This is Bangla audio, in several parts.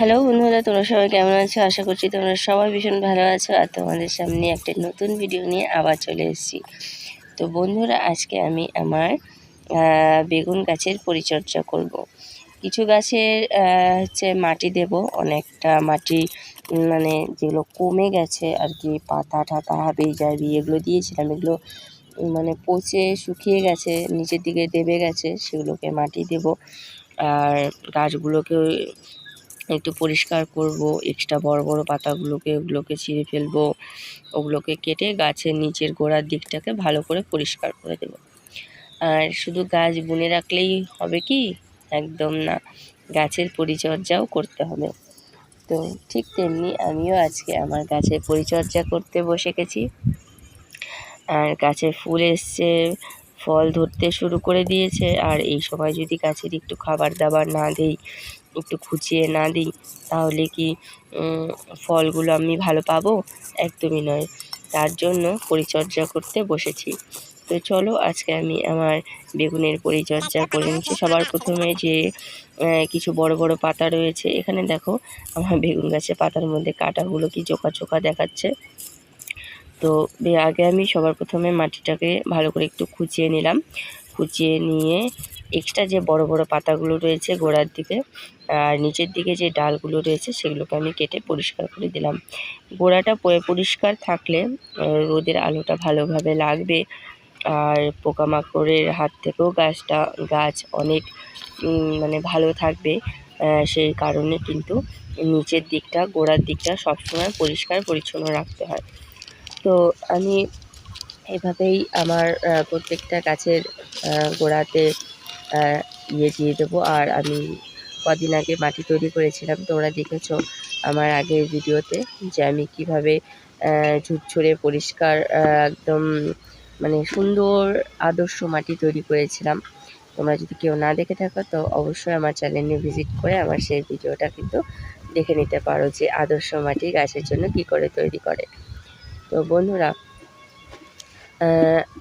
হ্যালো বন্ধুরা, তোমরা সবাই কেমন আছো? আশা করছি তোমরা সবাই ভীষণ ভালো আছো। আর তোমাদের সামনে একটা নতুন ভিডিও নিয়ে আবার চলে এসেছি। তো বন্ধুরা, আজকে আমি আমার বেগুন গাছের পরিচর্যা করব। কিছু গাছের হচ্ছে মাটি দেব। অনেকটা মাটি মানে যেগুলো কমে গেছে আর কি, পাতা টাতা হাবি যাবি এগুলো দিয়েছিলাম। এগুলো মানে পচে শুকিয়ে গেছে, নিচের দিকে দেবে গেছে, সেগুলোকে মাটি দেব। আর গাছগুলোকে একটু পরিষ্কার করব এক্সট্রা বড় বড় পাতাগুলোকে ওগুলোকে ছিঁড়ে ফেলব, ওগুলোকে কেটে গাছের নিচের গোড়ার দিকটাকে ভালো করে পরিষ্কার করে দেব। আর শুধু গাছ বুনে রাখলেই হবে কি? একদম না, গাছের পরিচর্যাও করতে হবে। তো ঠিক তেমনি আমিও আজকে আমার গাছের পরিচর্যা করতে বসে গেছি। আর গাছে ফুল এসছে, ফল ধরতে শুরু করে দিয়েছে। আর এই সময় যদি গাছের একটু খাবার দাবার না দিই একটু খুঁচিয়ে না দিই, তাহলে কি ফলগুলো আমি ভালো পাবো? একদমই নয়। তার জন্য পরিচর্যা করতে বসেছি। তো চলো আজকে আমি আমার বেগুনের পরিচর্যা করে নিচ্ছি। সবার প্রথমে যে কিছু বড় বড় পাতা রয়েছে, এখানে দেখো আমার বেগুন গাছের পাতার মধ্যে কাঁটাগুলো কি চোখা চোখা দেখাচ্ছে। তো আগে আমি সবার প্রথমে মাটিটাকে ভালো করে একটু খুঁচিয়ে নিলাম। খুঁচিয়ে নিয়ে এক্সট্রা যে বড় বড় পাতাগুলো রয়েছে গোড়ার দিকে আর নিচের দিকে যে ডালগুলো রয়েছে সেগুলোকে আমি কেটে পরিষ্কার করে দিলাম। গোড়াটা পরিষ্কার থাকলে রোদের আলোটা ভালোভাবে লাগবে আর পোকামাকড়ের হাত থেকেও গাছটা, গাছ অনেক মানে ভালো থাকবে সেই কারণে কিন্তু নিচের দিকটা, গোড়ার দিকটা সবসময় পরিষ্কার পরিচ্ছন্ন রাখতে হয়। তো আমি এভাবেই আমার প্রত্যেকটা গাছের গোড়াতে ইয়ে দিয়ে দেবো। আর আমি কদিন আগে মাটি তৈরি করেছিলাম। তোমরা দেখেছ আমার আগের ভিডিওতে যে আমি কীভাবে ঝুরঝুরে পরিষ্কার একদম মানে সুন্দর আদর্শ মাটি তৈরি করেছিলাম। তোমরা যদি কেউ না দেখে থাকো, তো অবশ্যই আমার চ্যানেলে ভিজিট করে আমার সেই ভিডিওটা কিন্তু দেখে নিতে পারো যে আদর্শ মাটি গাছের জন্য কি করে তৈরি করে। তো বন্ধুরা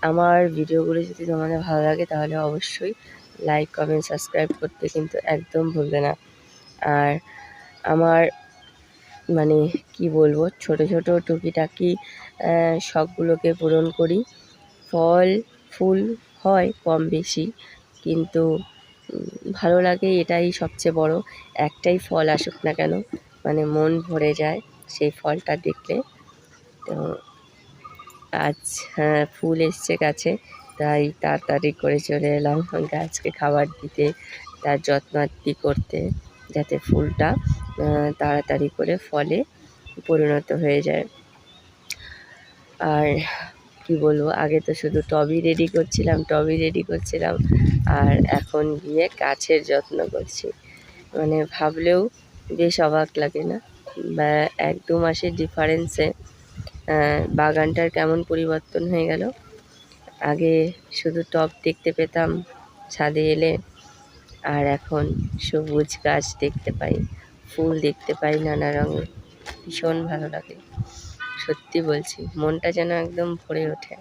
আমার ভিডিওগুলো যদি তোমাদের ভালো লাগে তাহলে অবশ্যই লাইক কমেন্ট সাবস্ক্রাইব করতে কিন্তু একদম ভুলবে না। আর আমার মানে কি বলব, ছোট ছোট টুকিটাকি শখগুলোকে পূরণ করি। ফল, ফুল হয় কম বেশি, কিন্তু ভালো লাগে এটাই সবচেয়ে বড়। একটাই ফল আসুক না কেন মানে মন ভরে যায় সেই ফলটা দেখলে। তো আজ হ্যাঁ ফুল এসছে গাছে। তাই তাড়াতাড়ি করে চলে এলাম গাছকে খাবার দিতে, তার যত্নার্থী করতে, যাতে ফুলটা তাড়াতাড়ি করে ফলে পরিণত হয়ে যায়। আর কি বলব, আগে তো শুধু টবই রেডি করছিলাম টবই রেডি করছিলাম, আর এখন গিয়ে গাছের যত্ন করছি। মানে ভাবলেও বেশ অবাক লাগে না? এক দু মাসের ডিফারেন্সে বাগানটার কেমন পরিবর্তন হয়ে গেল? আগে শুধু টব দেখতে পেতাম, ছাদে এলে। আর এখন সবুজ গাছ দেখতে পাই, ফুল দেখতে পাই নানা রঙের ভীষণ ভালো লাগে, সত্যি বলছি, মনটা যেন একদম ভরে ওঠে।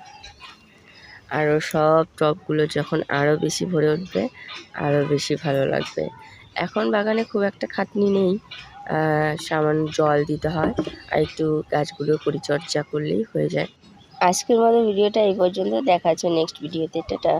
আরও সব টবগুলো যখন আরও বেশি ভরে উঠবে, আরও বেশি ভালো লাগবে। এখন বাগানে খুব একটা খাটনি নেই সামান্য জল দিতে হয়, আর একটু গাছগুলো পরিচর্যা করলেই হয়ে যায়। আজকের মতো ভিডিওটা এই পর্যন্ত। দেখা হচ্ছে নেক্সট ভিডিওতে টাটা।